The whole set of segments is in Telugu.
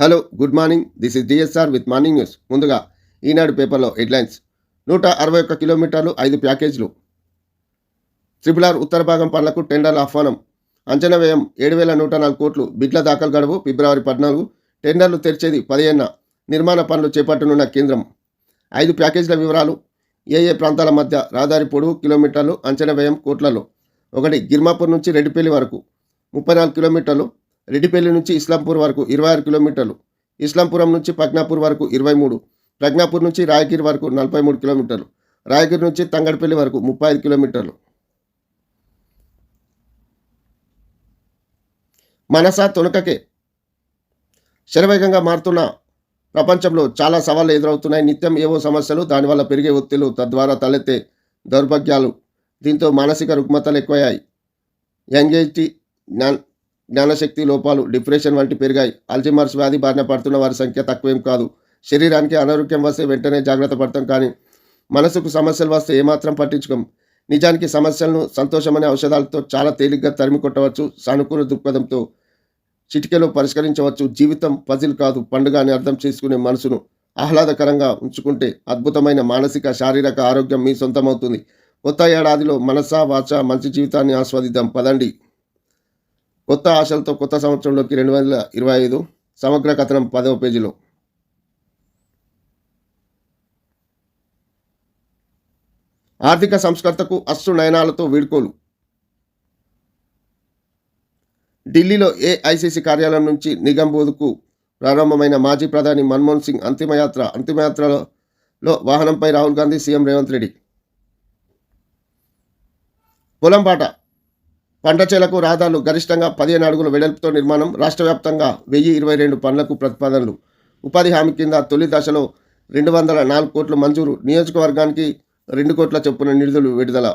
Hello good morning this is D S R with morning news ముందుగా ఈనాడు పేపర్లో హెడ్లైన్స్. నూట అరవై ఒక్క కిలోమీటర్లు ఐదు ప్యాకేజీలు. ట్రిపుల్ ఆర్ ఉత్తర భాగం పనులకు టెండర్ల ఆహ్వానం. అంచనా వ్యయం ఏడు వేల నూట నాలుగు కోట్లు. బిడ్ల దాఖలు గడువు ఫిబ్రవరి పద్నాలుగు. టెండర్లు తెరిచేది పదిహేన నిర్మాణ పనులు చేపట్టనున్న కేంద్రం. ఐదు ప్యాకేజీల వివరాలు. ఏ ఏ ప్రాంతాల మధ్య రహదారి పొడవు కిలోమీటర్లు అంచనా వ్యయం కోట్లలో. ఒకటి గిర్మాపూర్ నుంచి రెడ్డిపల్లి వరకు. ముప్పై నాలుగు కిలోమీటర్లు రెడ్డిపల్లి నుంచి ఇస్లాంపూర్ వరకు ఇరవై ఆరు కిలోమీటర్లు ఇస్లాంపురం నుంచి పగ్నాపూర్ వరకు ఇరవై మూడు ప్రజ్ఞాపూర్ నుంచి రాయగిరి వరకు నలభై మూడు కిలోమీటర్లు రాయగిరి నుంచి తంగడపల్లి వరకు ముప్పై ఐదు కిలోమీటర్లు. మనసా తొణకకే శరవేగంగా మారుతున్న ప్రపంచంలో చాలా సవాళ్ళు ఎదురవుతున్నాయి. నిత్యం ఏవో సమస్యలు దానివల్ల పెరిగే ఒత్తిళ్ళు తద్వారా తలెత్తే దౌర్భాగ్యాలు దీంతో మానసిక రుగ్మతలు ఎక్కువయ్యాయి. యాంగ్జైటీ జ్ఞానశక్తి లోపాలు డిప్రెషన్ వంటి పెరిగాయి. అల్జిమర్స్ వ్యాధి బారిన పడుతున్న వారి సంఖ్య తక్కువేం కాదు. శరీరానికి అనారోగ్యం వస్తే వెంటనే జాగ్రత్త పడతాం కానీ మనసుకు సమస్యలు వస్తే ఏమాత్రం పట్టించుకోం. నిజానికి సమస్యలను సంతోషమనే ఔషధాలతో చాలా తేలిగ్గా తరిమి కొట్టవచ్చు. సానుకూల దృక్పథంతో చిటికెలో పరిష్కరించవచ్చు. జీవితం పజిల్ కాదు పండుగ అని అర్థం చేసుకునే మనసును ఆహ్లాదకరంగా ఉంచుకుంటే అద్భుతమైన మానసిక శారీరక ఆరోగ్యం మీ సొంతమవుతుంది. కొత్త ఏడాదిలో మనసా వాచ మంచి జీవితాన్ని ఆస్వాదిద్దాం. పదండి. కొత్త ఆశలతో కొత్త సంవత్సరంలోకి రెండు వేల ఇరవై ఐదు సమగ్ర కథనం పదవ పేజీలో. ఆర్థిక సంస్కర్తకు అస్సు నయనాలతో వీడ్కోలు. ఢిల్లీలో ఏఐసిసి కార్యాలయం నుంచి నిగంబోధుకు ప్రారంభమైన మాజీ ప్రధాని మన్మోహన్ సింగ్ అంతిమయాత్ర అంతిమయాత్రలో వాహనంపై రాహుల్ గాంధీ సీఎం రేవంత్ రెడ్డి. పొలంపాట పంట చేలకు రహదారులు గరిష్టంగా పదిహేను అడుగుల వెడల్పుతో నిర్మాణం రాష్ట్ర వ్యాప్తంగా వెయ్యి ఇరవై రెండు పనులకు ప్రతిపాదనలు. ఉపాధి హామీ కింద తొలి దశలో రెండు వందల నాలుగు కోట్లు మంజూరు. నియోజకవర్గానికి రెండు కోట్ల చొప్పున నిధులు విడుదల.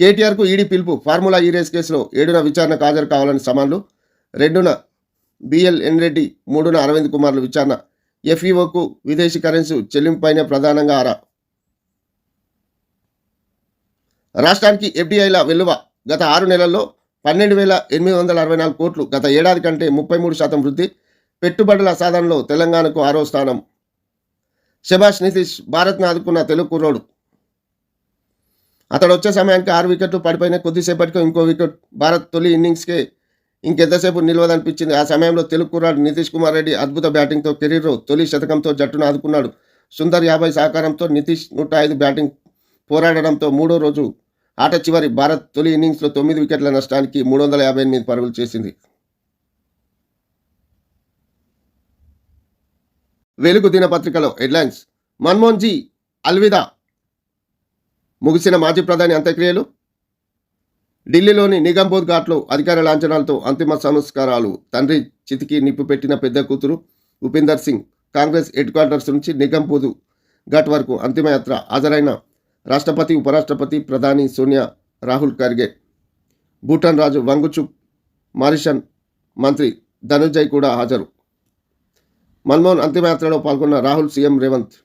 కేటీఆర్కు ఈడీ పిలుపు. ఫార్ములా ఈ రేస్ కేసులో ఏడున విచారణకు హాజరు కావాలని సమాన్లు రెండున బిఎల్ ఎన్ రెడ్డి మూడున అరవింద్ కుమార్లు విచారణ. ఎఫ్ఈఓకు విదేశీ కరెన్సీ చెల్లింపుపైనే ప్రధానంగా ఆరా రాష్ట్రానికి ఎఫ్డిఐల వెలువ గత ఆరు నెలల్లో పన్నెండు వేల ఎనిమిది వందల అరవై నాలుగు కోట్లు గత ఏడాది కంటే ముప్పై మూడు శాతం వృద్ధి పెట్టుబడుల సాధనలో తెలంగాణకు ఆరో స్థానం. శభాష్ నితీష్ భారత్ను ఆదుకున్న తెలుగు కుర్రోడు. అతడు వచ్చే సమయానికి ఆరు వికెట్లు పడిపోయిన కొద్దిసేపటికి ఇంకో వికెట్ భారత్ తొలి ఇన్నింగ్స్కే ఇంకెంతసేపు నిలవదనిపించింది. ఆ సమయంలో తెలుగు కుర్రాడు నితీష్ కుమార్ రెడ్డి అద్భుత బ్యాటింగ్తో కెరీర్లో తొలి శతకంతో జట్టును ఆదుకున్నాడు. సుందర్ యాభై సహకారంతో నితీష్ నూట ఐదు బ్యాటింగ్ పోరాడడంతో మూడో రోజు ఆట చివరి భారత్ తొలి ఇన్నింగ్స్లో తొమ్మిది వికెట్ల నష్టానికి మూడు వందల యాభై ఎనిమిది పరుగులు చేసింది. వెలుగు దినపత్రికలో హెడ్లైన్స్ మన్మోహన్ జీ అల్విదా. ముగిసిన మాజీ ప్రధాని అంత్యక్రియలు? ఢిల్లీలోని నిగంబోధ్ ఘాట్లో అధికార లాంఛనాలతో అంతిమ సంస్కారాలు. తండ్రి చితికి నిప్పు పెట్టిన పెద్ద కూతురు ఉపేందర్ సింగ్ కాంగ్రెస్ హెడ్ క్వార్టర్స్ నుంచి నిగంబోధు ఘాట్ వరకు అంతిమయాత్ర హాజరైన రాష్ట్రపతి ఉపరాష్ట్రపతి ప్రధాని సోనియా రాహుల్ ఖర్గే భూటాన్ రాజు వంగుచుక్ మారిషన్ మంత్రి ధనుజయ్ కూడా హాజరు. మన్మోహన్ అంతిమయాత్రలో పాల్గొన్న రాహుల్ సీఎం రేవంత్.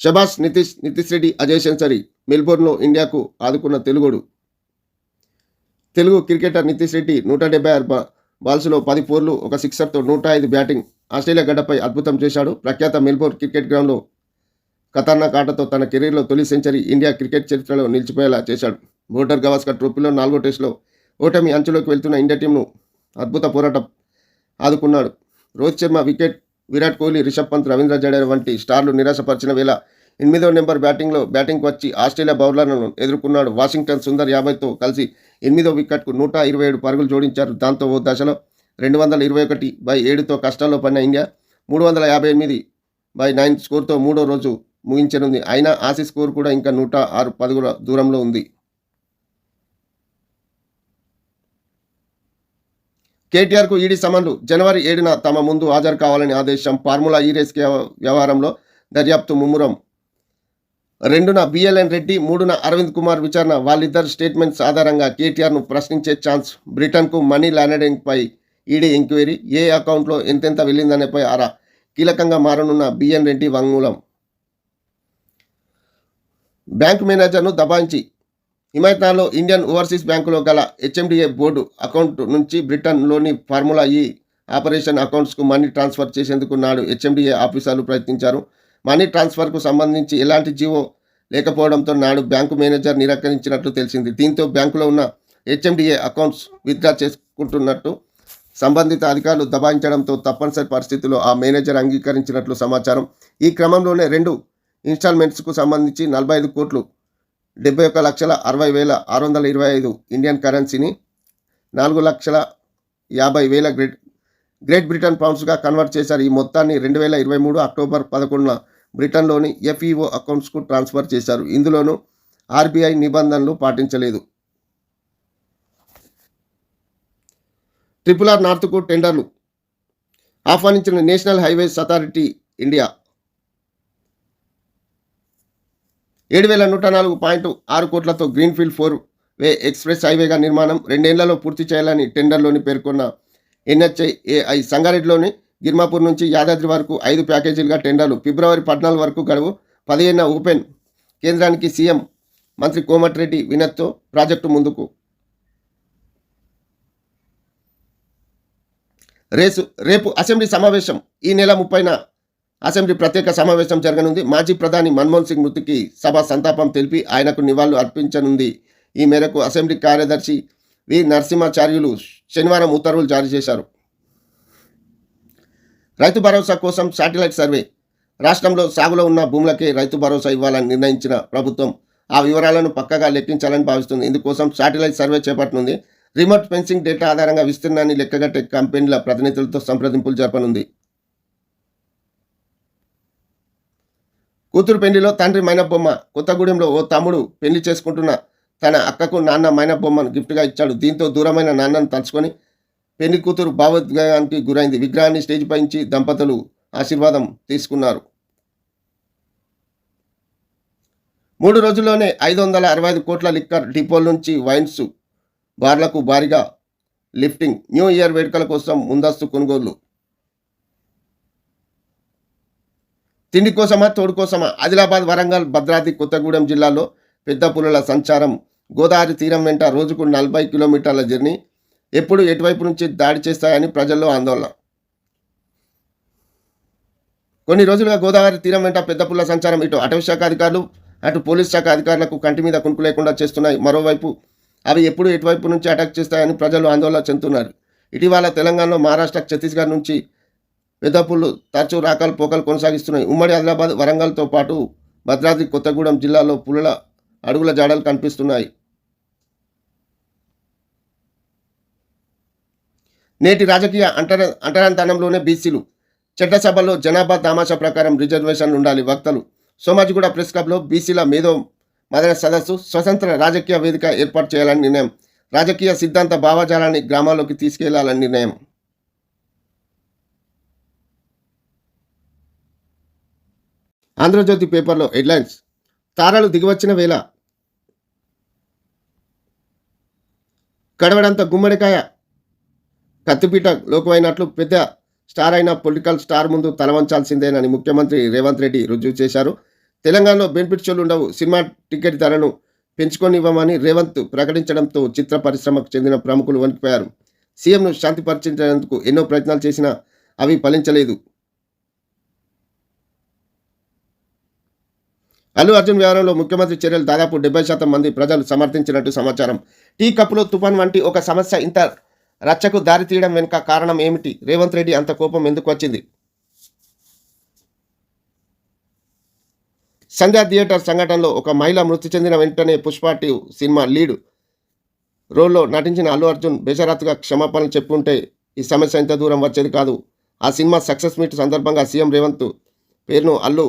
షబాష్ నితీష్ నితీష్ రెడ్డి అజయ్ సెంచరీ మెల్బోర్న్లో ఇండియాకు ఆదుకున్న తెలుగుడు. తెలుగు క్రికెటర్ నితీష్ రెడ్డి నూట డెబ్బై ఆరు బాల్స్లో పది ఫోర్లు ఒక సిక్సర్తో నూట ఐదు బ్యాటింగ్ ఆస్ట్రేలియా గడ్డపై అద్భుతం చేశాడు. ప్రఖ్యాత మెల్బోర్న్ క్రికెట్ గ్రౌండ్లో ఖతర్నాక్ ఆటతో తన కెరీర్లో తొలి సెంచరీ ఇండియా క్రికెట్ చరిత్రలో నిలిచిపోయేలా చేశాడు. బోర్డర్ గవాస్కర్ ట్రోఫీలో నాలుగో టెస్టులో ఓటమి అంచులోకి వెళ్తున్న ఇండియా టీంను అద్భుత పోరాటం ఆదుకున్నాడు. రోహిత్ శర్మ వికెట్ విరాట్ కోహ్లీ రిషబ్ పంత్ రవీంద్ర జడేజా వంటి స్టార్లు నిరాశపరిచిన వేళ ఎనిమిదో నెంబర్ బ్యాటింగ్లో బ్యాటింగ్కి వచ్చి ఆస్ట్రేలియా బౌలర్లను ఎదుర్కొన్నాడు. వాషింగ్టన్ సుందర్ యాభైతో కలిసి ఎనిమిదో వికెట్కు నూట ఇరవై ఏడు పరుగులు జోడించారు. దాంతో ఓ దశలో రెండు వందల ఇరవై ఒకటి బై ఏడుతో కష్టాల్లో పడిన ఇండియా మూడు వందల యాభై ఎనిమిది బై నైన్ స్కోర్తో మూడో రోజు ముగించనుంది. అయినా ఆసీ స్కోర్ కూడా ఇంకా నూట ఆరు పదుగుల దూరంలో ఉంది. కేటీఆర్కు ఈడీ సమన్లు జనవరి ఏడున తమ ముందు హాజరు కావాలని ఆదేశం. ఫార్ములా ఈ రేస్ వ్యవహారంలో దర్యాప్తు ముమ్మురం. రెండున బిఎల్ఎన్ రెడ్డి మూడున అరవింద్ కుమార్ విచారణ. వాళ్ళిద్దరు స్టేట్మెంట్స్ ఆధారంగా కేటీఆర్ను ప్రశ్నించే ఛాన్స్ బ్రిటన్కు మనీ లాండరింగ్పై ఈడీ ఎంక్వైరీ ఏ అకౌంట్లో ఎంతెంత వెళ్ళిందనేపై ఆరా కీలకంగా మారనున్న బిఎన్ రెడ్డి వాంగ్మూలం. బ్యాంక్ మేనేజర్ను దబాయించి హిమాయత్నాలో ఇండియన్ ఓవర్సీస్ బ్యాంకులో గల హెచ్ఎండిఏ బోర్డు అకౌంట్ నుంచి బ్రిటన్లోని ఫార్ములా ఈ ఆపరేషన్ అకౌంట్స్కు మనీ ట్రాన్స్ఫర్ చేసేందుకు నాడు హెచ్ఎండిఏ ఆఫీసర్లు ప్రయత్నించారు. మనీ ట్రాన్స్ఫర్కు సంబంధించి ఎలాంటి జీవో లేకపోవడంతో నాడు బ్యాంకు మేనేజర్ నిరాకరించినట్లు తెలిసింది. దీంతో బ్యాంకులో ఉన్న హెచ్ఎండిఏ అకౌంట్స్ విత్డ్రా చేసుకుంటున్నట్టు సంబంధిత అధికారులు దబాయించడంతో తప్పనిసరి పరిస్థితుల్లో ఆ మేనేజర్ అంగీకరించినట్లు సమాచారం. ఈ క్రమంలోనే రెండు ఇన్స్టాల్మెంట్స్కు సంబంధించి నలభై ఐదు కోట్లు డెబ్బై ఒక్క లక్షల అరవై వేల ఆరు వందల ఇరవై ఐదు ఇండియన్ కరెన్సీని నాలుగు లక్షల యాభై వేల గ్రేట్ గ్రేట్ బ్రిటన్ పౌండ్స్గా కన్వర్ట్ చేశారు. ఈ మొత్తాన్ని రెండు వేల ఇరవై మూడు అక్టోబర్ పదకొండున బ్రిటన్లోని ఎఫ్ఈఓ అకౌంట్స్కు ట్రాన్స్ఫర్ చేశారు. ఇందులోనూ ఆర్బీఐ నిబంధనలు పాటించలేదు. ట్రిపుల్ ఆర్ నార్త్కు టెండర్లు ఆహ్వానించిన నేషనల్ హైవేస్ అథారిటీ ఇండియా ఏడు వేల నూట నాలుగు పాయింట్ ఆరు కోట్లతో గ్రీన్ఫీల్డ్ ఫోర్ వే ఎక్స్ప్రెస్ హైవేగా నిర్మాణం రెండేళ్ళలో పూర్తి చేయాలని టెండర్లోని పేర్కొన్న ఎన్హెచ్ఐ ఏఐ సంగారెడ్డిలోని గిర్మాపూర్ నుంచి యాదాద్రి వరకు ఐదు ప్యాకేజీలుగా టెండర్లు. ఫిబ్రవరి పద్నాలుగు వరకు గడువు పదిహేను ఓపెన్. కేంద్రానికి సీఎం మంత్రి కోమటిరెడ్డి వినత్తో ప్రాజెక్టు ముందుకు రేసు రేపు అసెంబ్లీ సమావేశం. ఈ నెల ముప్పైన అసెంబ్లీ ప్రత్యేక సమావేశం జరగనుంది. మాజీ ప్రధాని మన్మోహన్ సింగ్ మృతికి సభ సంతాపం తెలిపి ఆయనకు నివాళులు అర్పించనుంది. ఈ మేరకు అసెంబ్లీ కార్యదర్శి వి. నరసింహాచార్యులు శనివారం ఉత్తర్వులు జారీ చేశారు. రైతు భరోసా కోసం శాటిలైట్ సర్వే. రాష్ట్రంలో సాగులో ఉన్న భూములకే రైతు భరోసా ఇవ్వాలని నిర్ణయించిన ప్రభుత్వం ఆ వివరాలను పక్కగా లెక్కించాలని భావిస్తుంది. ఇందుకోసం శాటిలైట్ సర్వే చేపట్టనుంది. రిమోట్ ఫెన్సింగ్ డేటా ఆధారంగా విస్తీర్ణాన్ని లెక్కగట్టే కంపెనీల ప్రతినిధులతో సంప్రదింపులు జరపనుంది. కూతురు పెళ్ళిలో తండ్రి మైనబొమ్మ కొత్తగూడెంలో ఓ తమ్ముడు పెళ్ళి చేసుకుంటున్న తన అక్కకు నాన్న మైనబొమ్మను గిఫ్ట్గా ఇచ్చాడు. దీంతో దూరమైన నాన్నను తలుచుకొని పెళ్ళి కూతురు భావోద్వేగానికి గురైంది. విగ్రహాన్ని స్టేజ్ పైంచి దంపతులు ఆశీర్వాదం తీసుకున్నారు. మూడు రోజుల్లోనే ఐదు వందల అరవై ఐదు కోట్ల లిక్కర్ డిపోల నుంచి వైన్స్ బార్లకు భారీగా లిఫ్టింగ్. న్యూ ఇయర్ వేడుకల కోసం ముందస్తు కొనుగోళ్ళు. తిండి కోసమా తోడు కోసమా? ఆదిలాబాద్ వరంగల్ భద్రాద్రి కొత్తగూడెం జిల్లాలో పెద్ద పులుల సంచారం. గోదావరి తీరం వెంట రోజుకు నలభై కిలోమీటర్ల జర్నీ. ఎప్పుడు ఎటువైపు నుంచి దాడి చేస్తాయని ప్రజల్లో ఆందోళన. కొన్ని రోజులుగా గోదావరి తీరం వెంట పెద్ద పుల్ల సంచారం. ఇటు అటవీ శాఖ అధికారులు అటు పోలీస్ శాఖ అధికారులకు కంటి మీద కునుకు లేకుండా చేస్తున్నాయి. మరోవైపు అవి ఎప్పుడు ఎటువైపు నుంచి అటాక్ చేస్తాయని ప్రజలు ఆందోళన చెందుతున్నారు. ఇటీవల తెలంగాణలో మహారాష్ట్ర ఛత్తీస్గఢ్ నుంచి వెదపులు తరచు రాకలు రాకాలు పోకలు కొనసాగిస్తున్నాయి. ఉమ్మడి ఆదిలాబాద్ వరంగల్తో పాటు భద్రాద్రి కొత్తగూడెం జిల్లాలో పులుల అడుగుల జాడలు కనిపిస్తున్నాయి. నేటి రాజకీయ అంటర అంటరాంతనంలోనే బీసీలు. చట్టసభలో జనాభా దామాషా ప్రకారం రిజర్వేషన్లు ఉండాలి వక్తలు. సోమాజిగూడ ప్రెస్ క్లబ్లో బీసీల మేధో మదన సదస్సు స్వతంత్ర రాజకీయ వేదిక ఏర్పాటు చేయాలని నిర్ణయం. రాజకీయ సిద్ధాంత భావజాలాన్ని గ్రామాల్లోకి తీసుకెళ్ళాలని నిర్ణయం. ఆంధ్రజ్యోతి పేపర్లో హెడ్లైన్స్. తారలు దిగివచ్చిన వేళ కడవడంత గుమ్మడికాయ. కత్తిపీట లోకమైనట్లు పెద్ద స్టార్ అయిన పొలిటికల్ స్టార్ ముందు తలవంచాల్సిందేనని ముఖ్యమంత్రి రేవంత్ రెడ్డి రుజువు చేశారు. తెలంగాణలో బెనిఫిట్ షోలు ఉండవు. సినిమా టికెట్ ధరను పెంచుకొనివ్వమని రేవంత్ ప్రకటించడంతో చిత్ర పరిశ్రమకు చెందిన ప్రముఖులు వణికిపోయారు. సీఎంను శాంతిపరిచేందుకు ఎన్నో ప్రయత్నాలు చేసినా అవి ఫలించలేదు. అల్లు అర్జున్ వ్యవహారంలో ముఖ్యమంత్రి చర్యలు దాదాపు డెబ్బై శాతం మంది ప్రజలు సమర్థించినట్టు సమాచారం. టీ కప్పులో తుఫాన్ వంటి ఒక సమస్య ఇంత రచ్చకు దారి తీయడం వెనుక కారణం ఏమిటి? రేవంత్ రెడ్డి అంత కోపం ఎందుకు వచ్చింది? సంధ్యా థియేటర్ సంఘటనలో ఒక మహిళ మృతి చెందిన వెంటనే పుష్ప సినిమా లీడ్ రోల్లో నటించిన అల్లు అర్జున్ బేషరత్తుగా క్షమాపణలు చెప్పుంటే ఈ సమస్య ఇంత దూరం వచ్చేది కాదు. ఆ సినిమా సక్సెస్ మీట్ సందర్భంగా సీఎం రేవంత్ పేరును అల్లు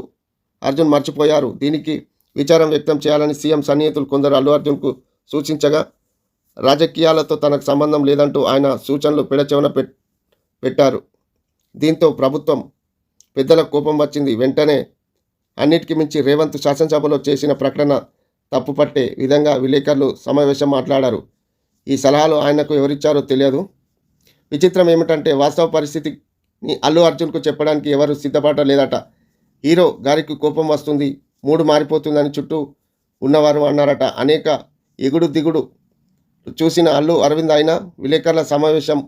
అర్జున్ మర్చిపోయారు. దీనికి విచారం వ్యక్తం చేయాలని సీఎం సన్నిహితులు కొందరు అల్లు అర్జున్కు సూచించగా రాజకీయాలతో తనకు సంబంధం లేదంటూ ఆయన సూచనలు పిడచెవన పెట్టారు. దీంతో ప్రభుత్వం పెద్దల కోపం వచ్చింది. వెంటనే అన్నిటికీ మించి రేవంత్ శాసనసభలో చేసిన ప్రకటన తప్పుపట్టే విధంగా విలేకరులు సమావేశం మాట్లాడారు. ఈ సలహాలు ఆయనకు ఎవరిచ్చారో తెలియదు. విచిత్రం ఏమిటంటే వాస్తవ పరిస్థితిని అల్లు అర్జున్కు చెప్పడానికి ఎవరు సిద్ధపడటం లేదట. హీరో గారికి కోపం వస్తుంది మూడు మారిపోతుందని చుట్టూ ఉన్నవారు అన్నారట. అనేక ఎగుడు దిగుడు చూసిన అల్లు అరవింద్ అయినా విలేకరుల సమావేశం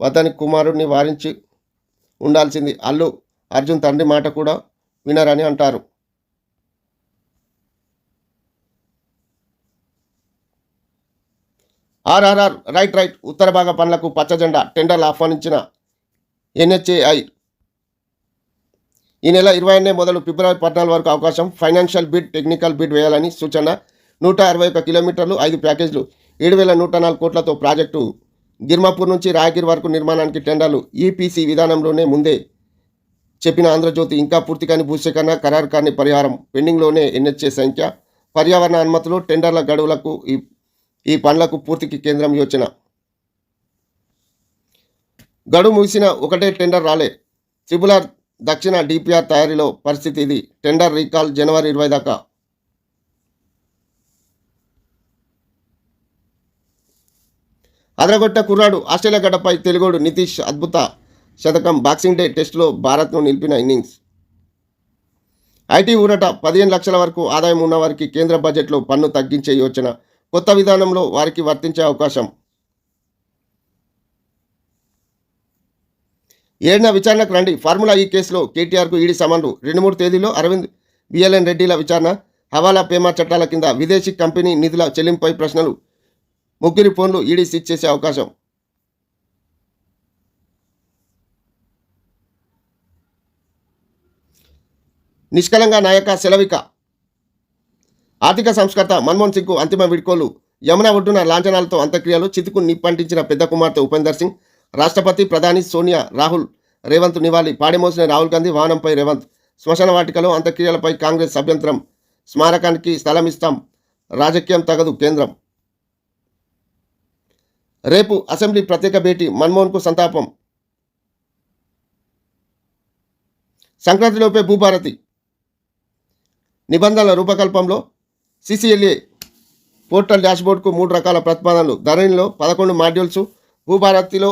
వద్దని కుమారుడిని వారించి ఉండాల్సింది అల్లు అర్జున్ తండ్రి మాట కూడా వినరని అంటారు. ఆర్ఆర్ఆర్ రైట్ రైట్ ఉత్తర భాగ పనులకు పచ్చజెండా టెండర్లు ఆహ్వానించిన ఎన్హెచ్ఏఐ. ఈ నెల ఇరవై ఎనిమిది మొదలు ఫిబ్రవరి పద్నాలుగు వరకు అవకాశం ఫైనాన్షియల్ బిడ్ టెక్నికల్ బిడ్ వేయాలని సూచన. నూట అరవై ఒక్క కిలోమీటర్లు ఐదు ప్యాకేజీలు ఏడు వేల నూట నాలుగు కోట్లతో ప్రాజెక్టు. గిర్మాపూర్ నుంచి రాయగిరి వరకు నిర్మాణానికి టెండర్లు ఈపీసీ విధానంలోనే ముందే చెప్పిన ఆంధ్రజ్యోతి ఇంకా పూర్తి కాని భూసేకరణ ఖరారు కాని పరిహారం పెండింగ్లోనే ఎన్హెచ్ఏ సంఖ్య. పర్యావరణ అనుమతులు టెండర్ల గడువులకు ఈ ఈ పనులకు పూర్తికి కేంద్రం యోచన. గడువు ముగిసిన ఒకటే టెండర్ రాలే. త్రిబులార్ దక్షిణ డిపిఆర్ తయారీలో పరిస్థితి ఇది. టెండర్ రీకాల్ జనవరి ఇరవై దాకా. అదరగొట్ట కుర్రాడు ఆస్ట్రేలియా గడ్డపై తెలుగోడు నితీష్ అద్భుత శతకం బాక్సింగ్ డే టెస్టులో భారత్ను నిలిపిన ఇన్నింగ్స్. ఐటీ ఊరట పదిహేను లక్షల వరకు ఆదాయం ఉన్న వారికి కేంద్ర బడ్జెట్లో పన్ను తగ్గించే యోచన కొత్త విధానంలో వారికి వర్తించే అవకాశం. ఏడిన విచారణకు రండి. ఫార్ములా ఈ కేసులో కేటీఆర్కు ఈడీ సమన్లు. రెండు మూడు తేదీలో అరవింద్ బిఎల్ఎన్ రెడ్డిల విచారణ హవాలా పేమా చట్టాల కింద విదేశీ కంపెనీ నిధుల చెల్లింపుపై ప్రశ్నలు. ముగ్గురి ఫోన్లు ఈడీ సీజ్ చేసే అవకాశం. నిష్కలంగా నాయక సెలవిక. ఆర్థిక సంస్కర్త మన్మోహన్ సింగ్కు అంతిమ విడుకోలు. యమున ఒడ్డున లాంఛనాలతో అంత్యక్రియలు చితుకు నిప్పంటించిన పెద్ద కుమార్తె ఉపేందర్ సింగ్ రాష్ట్రపతి ప్రధాని సోనియా రాహుల్ రేవంత్ నివాళి పాడెమోసిన రాహుల్ గాంధీ వాహనంపై రేవంత్. శ్మశాన వాటికలో అంత్యక్రియలపై కాంగ్రెస్ అభ్యంతరం. స్మారకానికి స్థలం ఇస్తాం. రాజకీయం తగదు కేంద్రం. రేపు అసెంబ్లీ ప్రత్యేక భేటీ మన్మోహన్కు సంతాపం. సంక్రాంతిలోపే భూభారతి. నిబంధనల రూపకల్పంలో సిసిఎల్ఏ పోర్టల్ డాష్బోర్డ్కు మూడు రకాల ప్రతిపాదనలు. ధరణిలో పదకొండు మాడ్యూల్స్ భూభారతిలో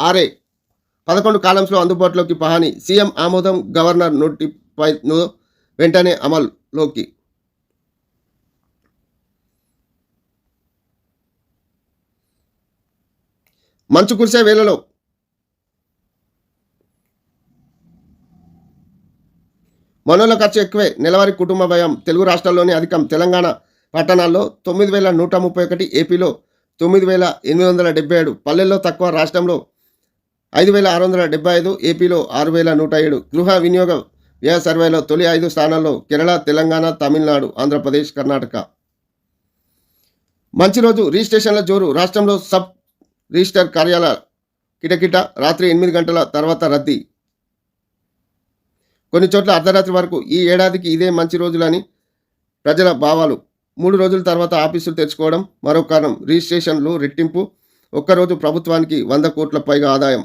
ఆరే పదకొండు కాలమ్స్లో అందుబాటులోకి పహాని. సీఎం ఆమోదం గవర్నర్ నోటిఫైను వెంటనే అమల్లోకి. మంచు కురిసే వేళలో మనోల ఖర్చు ఎక్కువే. నెలవారీ కుటుంబ వ్యయం తెలుగు రాష్ట్రాల్లోని అధికం. తెలంగాణ పట్టణాల్లో తొమ్మిది వేల నూట ముప్పై ఒకటి ఏపీలో తొమ్మిది వేల ఎనిమిది వందల డెబ్బై ఏడు. పల్లెల్లో తక్కువ రాష్ట్రంలో ఐదు వేల ఆరు వందల డెబ్బై ఐదు. ఏపీలో ఆరు వేల నూట ఏడు. గృహ వినియోగ వ్యయ సర్వేలో తొలి ఐదు స్థానాల్లో కేరళ తెలంగాణ తమిళనాడు ఆంధ్రప్రదేశ్ కర్ణాటక. మంచి రోజు. రిజిస్ట్రేషన్ల జోరు. రాష్ట్రంలో సబ్ రిజిస్టర్ కార్యాలయ కిటకిట. రాత్రి ఎనిమిది గంటల తర్వాత రద్దీ. కొన్ని చోట్ల అర్ధరాత్రి వరకు ఈ ఏడాదికి ఇదే మంచి రోజులని ప్రజల భావాలు. మూడు రోజుల తర్వాత ఆఫీసులు తెరుచుకోవడం మరో కారణం రిజిస్ట్రేషన్లు రెట్టింపు. ఒక్కరోజు ప్రభుత్వానికి వంద కోట్ల పైగా ఆదాయం.